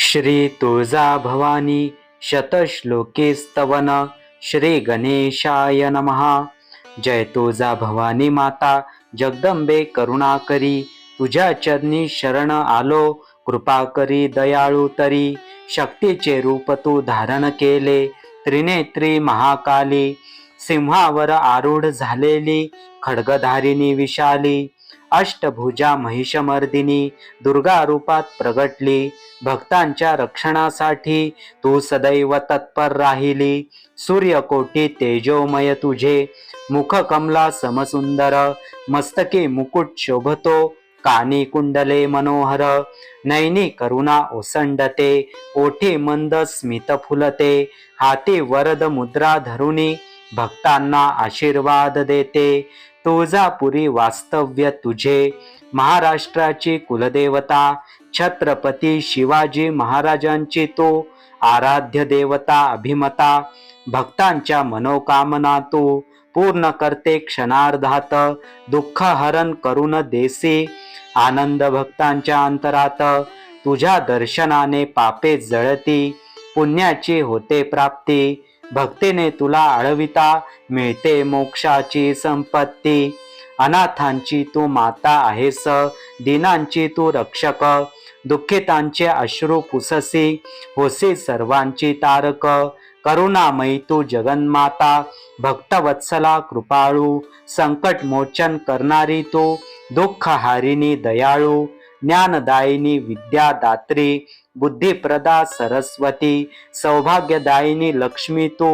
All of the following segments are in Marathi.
श्री तुळजा भवानी शतश्लोके स्तवन श्री गणेशाय नमहा जय तुळजा भवानी माता जगदंबे करुणाकरी तुझ्या चरणी शरण आलो कृपा करी दयाळू तरी. शक्तीचे रूप तू धारण केले त्रिनेत्री महाकाली. सिंहावर आरूढ झालेली खडगधारिणी विशाली. अष्टभुजा महिषमर्दिनी दुर्गा रूपात प्रगटली. भक्तांच्या रक्षणासाठी तू सदैव तत्पर राहिली. सूर्यकोटी तेजोमय तुझे. मुख कमला समसुंदर. मस्तके मुकुट शोभतो. कानी कुंडले मनोहर. नैनी करुणा ओसंडते. ओठे मंद स्मित फुलते. हाती वरद मुद्रा धरुणी भक्तांना आशीर्वाद देते. तुळजापुरी वास्तव्य तुझे. महाराष्ट्राची कुलदेवता छत्रपती शिवाजी महाराजांची तो आराध्य देवता अभिमता भक्तांच्या मनोकामना तू. पूर्ण करते क्षणार्धात दुःख हरण करून देसी. आनंद भक्तांच्या अंतरात तुझ्या दर्शनाने पापे जळती पुण्याची होते प्राप्ती. भक्तीने तुला आळविता मिळते मोक्षाची संपत्ती. अनाथांची तू माता आहेस दिनांची तू रक्षक दुःखितांचे अश्रू पुससी होसी सर्वांची तारक. करुणामयी तू जगन्माता भक्तवत्सला कृपाळू संकट मोचन करणारी तू दुःखहारिणी दयाळू ज्ञानदायिनी विद्यादात्री बुद्धिप्रदा सरस्वती सौभाग्यदायिनी लक्ष्मी तू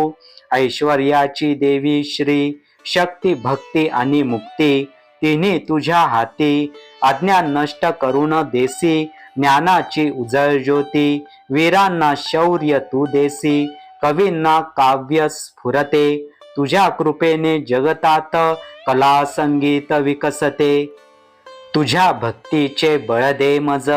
ऐश्वर्याची देवी श्री शक्ती भक्ती आणि मुक्ती तिन्ही तुझ्या हाती अज्ञान नष्ट करून देसी ज्ञानाची उजळ ज्योती वीरांना शौर्य तू देसी कवींना काव्य स्फुरते तुझ्या कृपेने जगतात कला संगीत विकसते तुझ्या भक्तीचे बळ दे मज.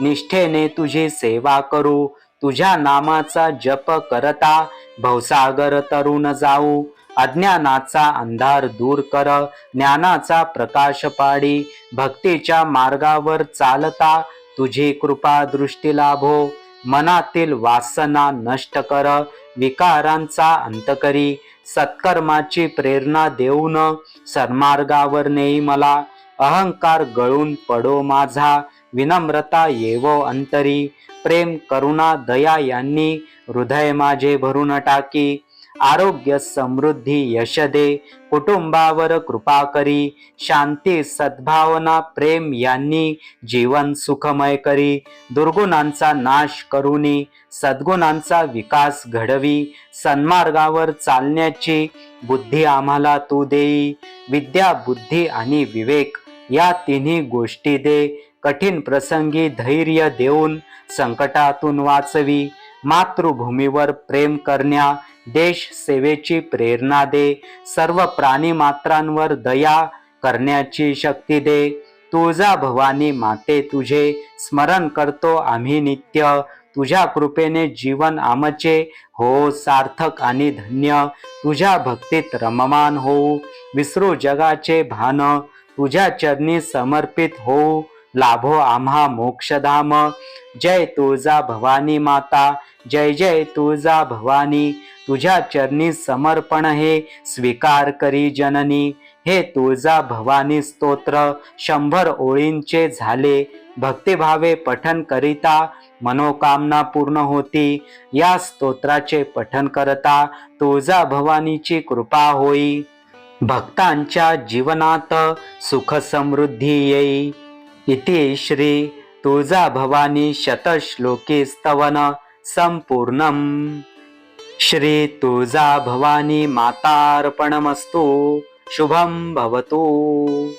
निष्ठेने तुझी सेवा करू. तुझ्या नामाचा जप करता. भवसागर तरुण जाऊ. अज्ञानाचा अंधार दूर कर. ज्ञानाचा प्रकाश पाडी. भक्तीच्या मार्गावर चालता. तुझी कृपा दृष्टी लाभो. मनातील वासना नष्ट कर. विकारांचा अंत करी. सत्कर्माची प्रेरणा देऊन. सन्मार्गावर नेई मला. अहंकार गळून पडो माझा विनम्रता येवो अंतरी प्रेम करुणा दया यांनी हृदय माझे भरून टाकी आरोग्य समृद्धी यश दे कुटुंबावर कृपा करी शांती सद्भावना प्रेम यांनी जीवन सुखमय करी दुर्गुणांचा नाश करुनी सद्गुणांचा विकास घडवी सन्मार्गावर चालण्याची बुद्धी आम्हाला तू देई विद्या बुद्धी आणि विवेक या तिन्ही गोष्टी दे. कठीण प्रसंगी धैर्य देऊन संकटातून वाचवी. मातृभूमीवर प्रेम करण्या देश सेवेची प्रेरणा दे. सर्व प्राणी मात्रांवर दया करण्याची शक्ती दे. तुळजा भवानी माते तुझे स्मरण करतो आम्ही नित्य. तुझ्या कृपेने जीवन आमचे हो सार्थक आणि धन्य. तुझ्या भक्तीत रममान होऊ. विसरू जगाचे भान तुझ्या चरणी समर्पित होऊ लाभो आम्हा मोक्षधाम. जय तुळजा भवानी माता. जय जय तुळजा भवानी. तुझ्या चरणी समर्पण हे. स्वीकार करी जननी. हे तुळजा भवानी स्तोत्र. शंभर ओळींचे झाले. भक्तिभावे पठन करिता मनोकामना पूर्ण होती. या स्तोत्राचे पठन करता तुळजा भवानीची कृपा होई. भक्तांच्या जीवनात सुख समृद्धी येई. इति श्री तुळजा भवानी शतश्लोके स्तवन संपूर्ण श्री तुळजा भवानी मातार्पणमस्तु. शुभं भवतु.